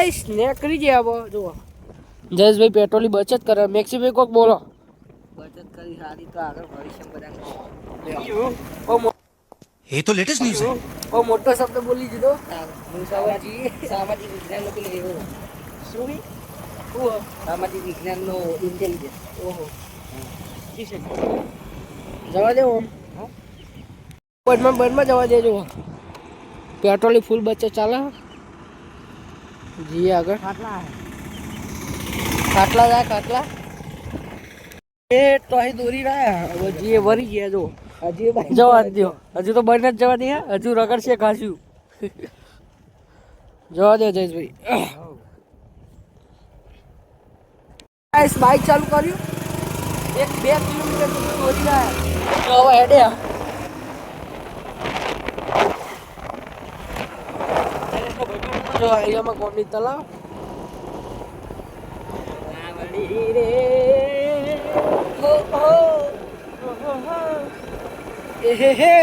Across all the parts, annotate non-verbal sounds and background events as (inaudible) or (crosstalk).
Guys નીકળી જાય હવે જુઓ. જયેશભાઈ પેટ્રોલની બચત કરે. મેક્સીભાઈ કોક બોલો. બચત કરી સારી તો આગળ ભવિષ્ય બધા એ તો લેટેસ્ટ ન્યૂઝ છે. ઓ મોટો શબ્દ બોલી દીધો. મુસાવાજી સામાજિક વિજ્ઞાન નો પેલો એવો શું ઓ સામાજિક વિજ્ઞાન નો ઇન્ટેલિજન્સ ઓહો જવા દે ઓમ. બનમાં બનમાં જવા દેજો પેટ્રોલની ફૂલ બચત ચાલે? જી આગળ. ખાટલા ખાટલા જાય ખાટલા. એ તો અહીં દોરી રહ્યા. હવે જીએ વરી ગયા જો. હજી જવા દો હજુ તો બંને જ જવા દે હજુ રગડશે ખાસ્યું જવા દો જયેશભાઈ. બાઇક ચાલુ કર્યું. એક બે કિલોમીટર દોરી રહ્યા. હવે હેડ્યા જો અહીંયામાં કોમની તલાવ રે હો હો હો હો એ હે હે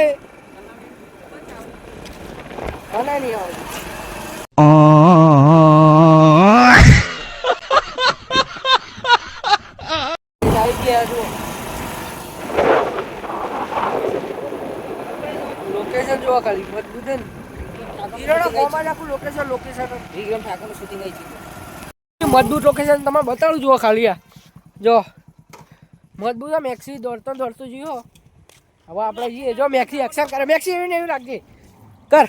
આના નહીં આવે આવી ગયા જો લોકેશન જોવા ખાલી મજબૂત છે ને હિરોનો કોમાં આખું લોકેશન લોકેશન વિક્રમ ઠાકોરનું શૂટિંગ આવી છે મજબૂત લોકેશન તમે બતાડું જુઓ ખાલી આ. જો. મજબૂત આ મેક્સી દોડતો દોડતો જીઓ હવે આપણે જઈએ. જો, મેક્સી એક્શન કરે. મેક્સી એવી ને એવી રાખજે કર.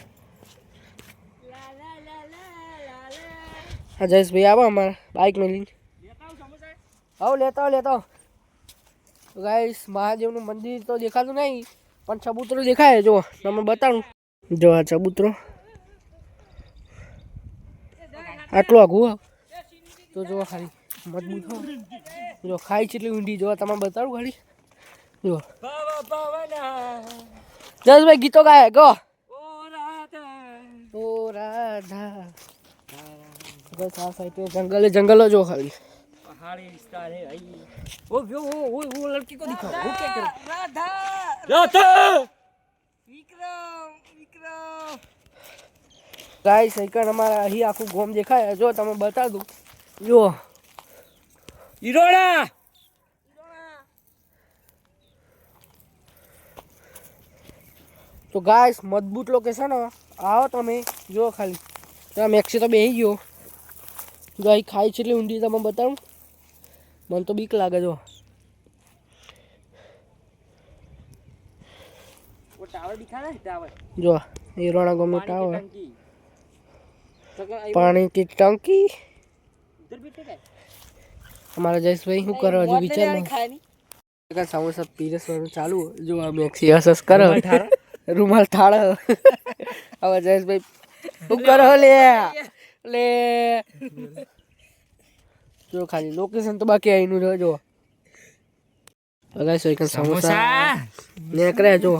હા, જયેશભાઈ આવો અમારે. બાઇક મેલી આવો, લેતા આવો લેતા આવો. ગાઈસ, મહાદેવનું મંદિર તો દેખાતું નહીં, પણ ચબૂતરો દેખાય. જો તમે બતાડું. જો, આ ચબૂતરો. આટલું આઘું. તો જો ખાલી મજબૂત હો જો ખાઈ છે એટલી ઊંડી જો તમે બતાડું ખાલી જો જયેશભાઈ ગીતો ગાય ગો ઓ રાધા બસ આ સાઈડ જંગલે જંગલો જો ખાલી પહાડી વિસ્તાર હે અહીં वो वो वो वो लड़की को दिखाओ वो क्या कर राधा રાધા विक्रम विक्रम ગાય સાઈકલ અમારા અહીં આખું ગોમ દેખાય જો તમે બતા દઉં 요 일어나 તો ગાઈસ મજબૂત લોકેશન આવો તમે જો ખાલી. ત્યાં મેક્સી તો બેસી ગયો. જો અહીં ખાઈ છે એટલે ઊંધી તમે બતાવું. મને તો બીક લાગે જો જો હીરોણા ગમે ટાવર? પાણી કે ટંકી? અમારા જયેશભાઈ શું કરો હજુ વિચાર સમોસા પીરસવાનું ચાલુ જો મેક્સી હસસ કરો. રૂમાલ થાળ હવે જયેશભાઈ શું કરો લે? લે. જો ખાલી લોકેશન તો બાકી આઈનું રહ્યો જો. અગાઈ સો એકન સમોસા. નીકળે જો.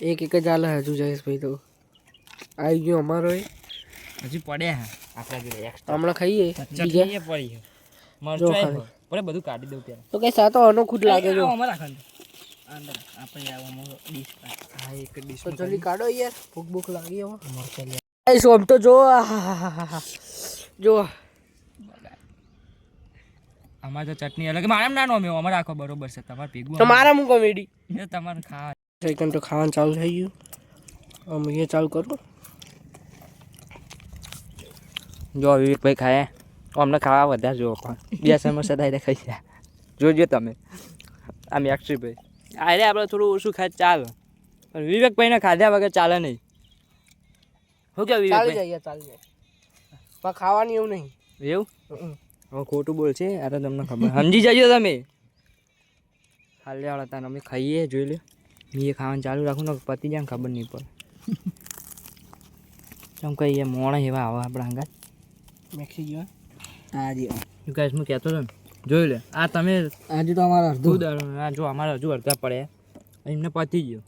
એક એક જ આલે હજુ જયેશભાઈ તો. આવી ગયો અમારો એ. હજી પડ્યા આપણા જોડે એક્સ્ટ્રા હમણાં ખાઈએ. ચટણી પડી. છે જો મરચાઈ પડે બધું કાઢી દઉં ત્યારે. તો કઈ સાતો અનોખું જ લાગે જો. અમારા ખાંડ. અંદર આપણે આવામાં ડીશ હા એક ડીશ તો જલ્દી કાઢો યાર. ભૂખ ભૂખ લાગી હવે. મરચાઈ લે. ગાઈસ ઓમ તો જો જો. અમારે તો ચટણી અલગ. મારા નાનો અમે અમારે આખો બરોબર છે. તમારે ભેગું તો મારા મૂકો કોમેડી તમારે ખાવા. સેકન્ડ તો ખાવાનું ચાલુ થઈ ગયું. અમે એ ચાલુ કરું. જો વિવેકભાઈ ખાય અમને ખાવા વધારે જો પણ. બે સમોસા ડાયરેક્ટ ખાઈ ગયા જોજો તમે. આમ એક્સટ્રીભાઈ અરે આપણે થોડું ઓછું ખાય ચાલે. પણ વિવેકભાઈને ખાધા વગર ચાલે નહીં. શું કે ચાલી વિવેકભાઈ જાય ચાલી જાય. પણ ખાવાની એવું નહીં. એવું. હવે ખોટું બોલ છે આ તો તમને ખબર. સમજી જજો તમે. હાલે વાળા તાર અમે ખાઈએ જોઈ લે એ ખાવાનું ચાલુ રાખું ને પતી જાય ખબર નહીં પડે. (laughs) ચમ કહીએ મોણા એવા આવે આપણા અંગાત મેક્સી ગયો હા. જી. ગાઈસ હું કહેતો હતો ને જોઈ લે આ તમે આજે તો અમારા દૂધ આ જો અમારે હજુ અડધા પડે. એમને પતી ગયો.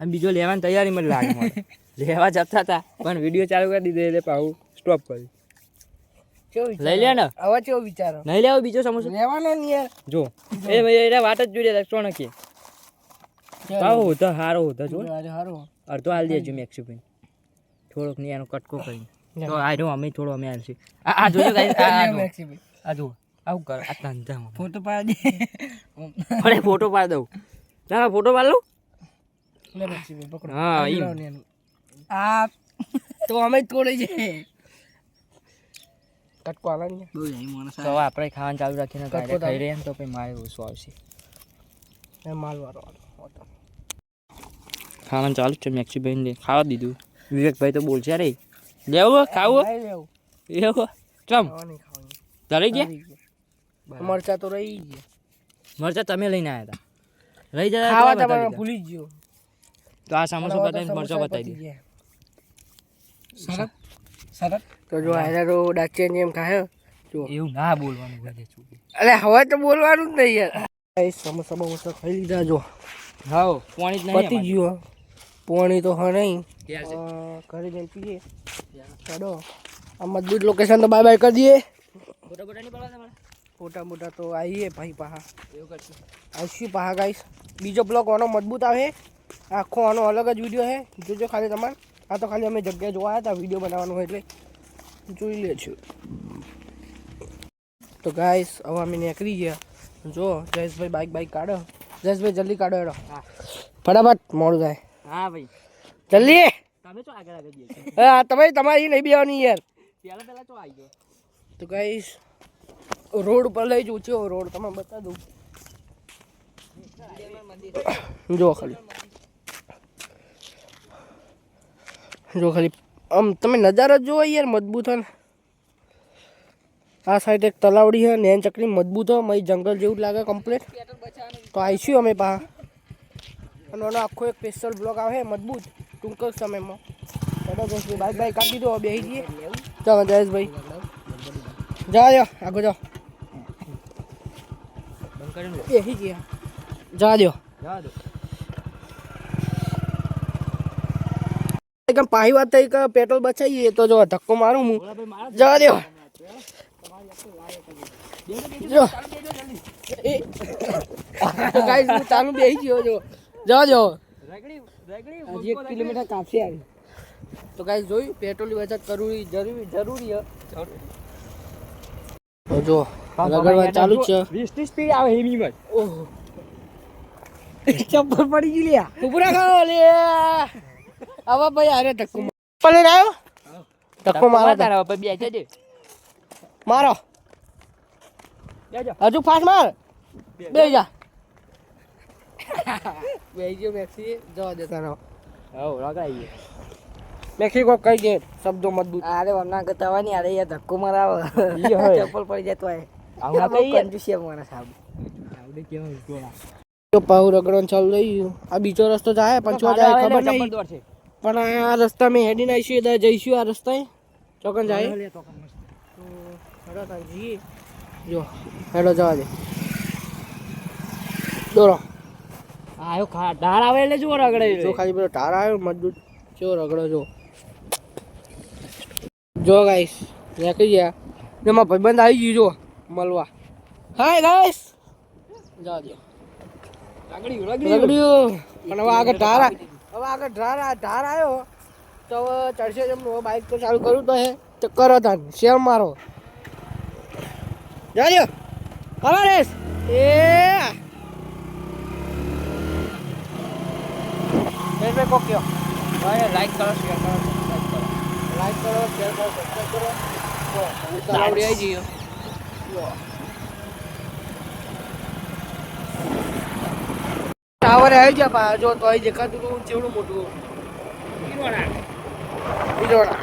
અને બીજો લેવાની તૈયારી મને લાગે (laughs) લેવા જતા હતા પણ વીડિયો ચાલુ કરી દીધો એટલે પાછું સ્ટોપ કર્યું. લઈ લે ને. હવે કેવો વિચારો? નહીં લેવો બીજો સમોસો? લેવાનો નહીં યાર. જો. એ ભાઈ એને વાત જ જોઈ લે ત્રણ કે ભાવ હોતો હારો હોતો જો આજે હારો અડધો હાલ દેજો મેક્સી ભાઈ થોડોક નહીં એનો કટકો કરી તો આ રહ્યો અમે થોડો અમે આવશે. આ આ જોજો (laughs) ગાઈસ આ આ જો. આવું કર. આ ધંધા ફોટો પાડી અરે ફોટો પાડ દઉં. ના ફોટો પાડ લઉં. લે મેક્સીભાઈ પકડો. હા આ ઈ. આ તો અમે જ તોડી છે. કટકો આલા ને. તો આપણે ખાવાનું ચાલુ રાખીને કટકો કાંઈ ખાઈ રહ્યા ને તો પછી મારે ઓછું આવશે. એ માલ વાળો ખાવાનું ચાલુ જ છે મેક્સીભાઈને ખાવા દીધું. વિવેકભાઈ તો બોલશે રે લેવું ખાવું એવું ચમ. ધરી ગયા. મરચા તો રહી ગયા. મરચા તમે લઈને આવ્યા હતા રહી જતા ખાવા તમારે દીધા. ભૂલી જ ગયો. તો આ સમોસો બતાવીને મરચો બતાવી દે. સરસ? સરસ? તો જો આયરા તો ડાચિયા જેમ ખાયો જો. એવું ના બોલવાનું વધે ચૂકી અરે હવે તો બોલવાનું જ નહીં યાર. સમોસા બમોસા ખાઈ લીધા જો. હા પાણી જ પતી નહીં ગયું પોણી તો હા નહીં. યાર છે. અ, ઘરે જઈને પીએ. ચાલો આ મજબૂત લોકેશન તો બાય બાય કરી દઈએ. ફોટા બોટા નહીં પાડવા તમારે મોટા મોટા તો આવીએ ભાઈ પાહા. એવું કરશું. આવશું પાહા ગાઈસ બીજો બ્લોગ આનો મજબૂત આવે. આખો આનો અલગ જ વીડિયો છે જોજો ખાલી તમારે. આ તો ખાલી અમે જગ્યાએ જોવા આવ્યા હતા વીડિયો બનાવવાનું હોય એટલે. જોઈ લેજો. તો ગાઈસ હવે અમે નીકળી ગયા. જો જયેશભાઈ બાઇક બાઇક કાઢો. જયેશભાઈ જલ્દી કાઢો એડો હા. ફટાફટ મોડું થાય. હા ભાઈ. જલ્દી. તમે તો આગળ આગળ જઈએ હા તમે તમારી નહીં બેવાની યાર. પહેલા પહેલા તો આવી ગયો તો ગાઈસ રોડ ઉપર લઈ જવું છે રોડ તમે બતા દઉં. જો ખાલી. જો ખાલી. આમ તમે નજારા જુઓ યાર મજબૂત હોય ને. આ સાઈડ એક તલાવડી છે નેન ચકડી મજબૂત હોય મય જંગલ જેવું લાગે કમ્પ્લીટ તો આવીશું અમે પા અને એનો આખો એક સ્પેશિયલ બ્લોગ આવે, મજબૂત. ટૂંક જ સમયમાં ચાલો જયેશભાઈ બાઈક બાઈક કાપી દો બેસી જઈએ. ચાલો જયેશભાઈ જા જાઓ આગળ જાઓ. બંધ કરીને બેસી ગયા. જા દો જવા દો એકદમ પાહી વાત થઈ કે પેટ્રોલ બચાવીએ, તો જો ધક્કો મારું હું. ભાઈ મારા જવા દો જો. એ ગાઈસ હું તાનું બેસી ગયો, જો. રગડી રગડી હજી એક કિલોમીટર કાપશે આવી તો ગાઈસ જોયું? પેટ્રોલની બચત કરવી જરૂરી જરૂરી જો રગડવા ચાલુ છે. વીસની સ્પીડ આવે હેમી માં ઓહો. ચપ્પલ પડી ગઈ લ્યા. ઉપરા ખાઓ લે. આવા ભાઈ અરે ધક્કો પલે લઈને આવ્યો? ધક્કો મારો તારે તારા પર બે જજે. મારો. હજુ ફાસ્ટ માર. બે. જા. બે ગયો મેક્સી જવા દેતા રહો હવ મેક્સી મેક્સિકો કઈ દે શબ્દો મજબૂત. અરે વરના ગતાવાની અરે યાર ધક્કો મરાવો. ઈ હોય. ચપ્પલ પડી જાય તો આવું કઈ કહીએ. મારા સાહેબ આવડે કેવું ગોળા. તો પાહુ રગડવાનું ચાલુ રહ્યું આ બીજો રસ્તો જાય પણ છો જાય ખબર નહીં. પણ આ રસ્તા મેં હેડી આવીશું એટલે જઈશું આ રસ્તાએ. ચોકન જાય. તો હેડો જો હેડો જવા દે. દોરો આયો ખા ડાર આવે એટલે જો રગડે જો ખાલી પેલો ટાર આવ્યો મજબૂત. જો રગડો જો. જો ગાઈસ નીકળી ગયા. એમાં ભાઈબંધ આવી ગયું જો મળવા. હાય ગાઈસ રગડ્યું પણ હવે આગળ ઢાર હવે આગળ ઢાર ઢાર આવ્યો. તો હવે ચડશે હવે બાઇક તો ચાલુ કરું તો હે. તો કરો તાન. શેર મારો. જાજો હવે એ રેસ કોક કયો લાઈક કરો શેર કરો લાઈક કરો. શેર કરો સબસ્ક્રાઇબ કરો આવડી આવી જઈએ ટાવર આવી ગયા પા જો તો અહીં દેખાતું હતું ચેવડું મોટું. ઈરોડા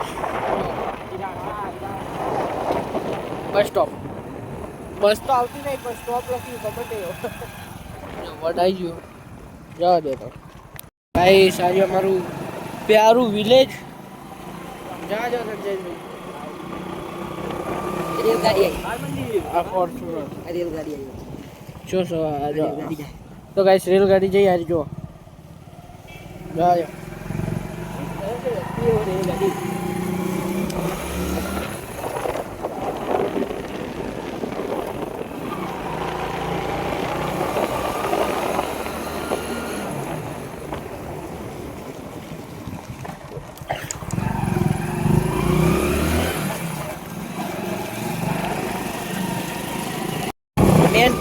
બસ સ્ટોપ બસ તો આવતી નહીં પણ સ્ટોપ લખ્યું ખબર નહીં. વડાઈ ગયું. જવા દે તો. ભાઈ આજે અમારું પ્યારું વિલેજ જા જા. જો સો તો ગાઈસ રેલગાડી જઈ યાર જો. જા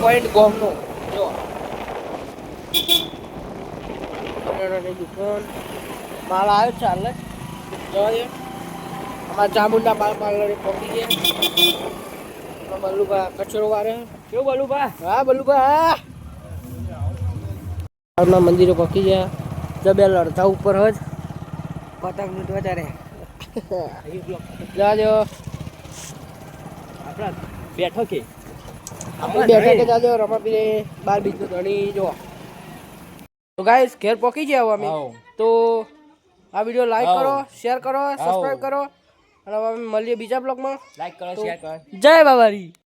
પોઈન્ટ ગોમનો જો. કરિયાણાની દુકાન માલ આવ્યો છે હાલ. જવા દે અમારા ચામુંડા માલ પાર્લરે પહોંચી ગયા. બલુભા કચરો વારે. કેવું બલુભા? હા બલુભા હા. મંદિરો મંદિરે પહોંચી ગયા. જબેલ અડધા ઉપર જ. પતંગ લૂંટવા વધારે (laughs) આપણા બેઠો કે? બેઠા કે જાજો રમાપીરે બાર બીજનું ધણી જો તો ગાઈસ ઘેર પહોંચી ગયા હવે અમે. તો આ વીડિયો લાઈક કરો શેર કરો સબસ્ક્રાઇબ કરો. અને હવે મળીએ બીજા બ્લોગમાં લાઈક કરો શેર કરો. જય બાબારી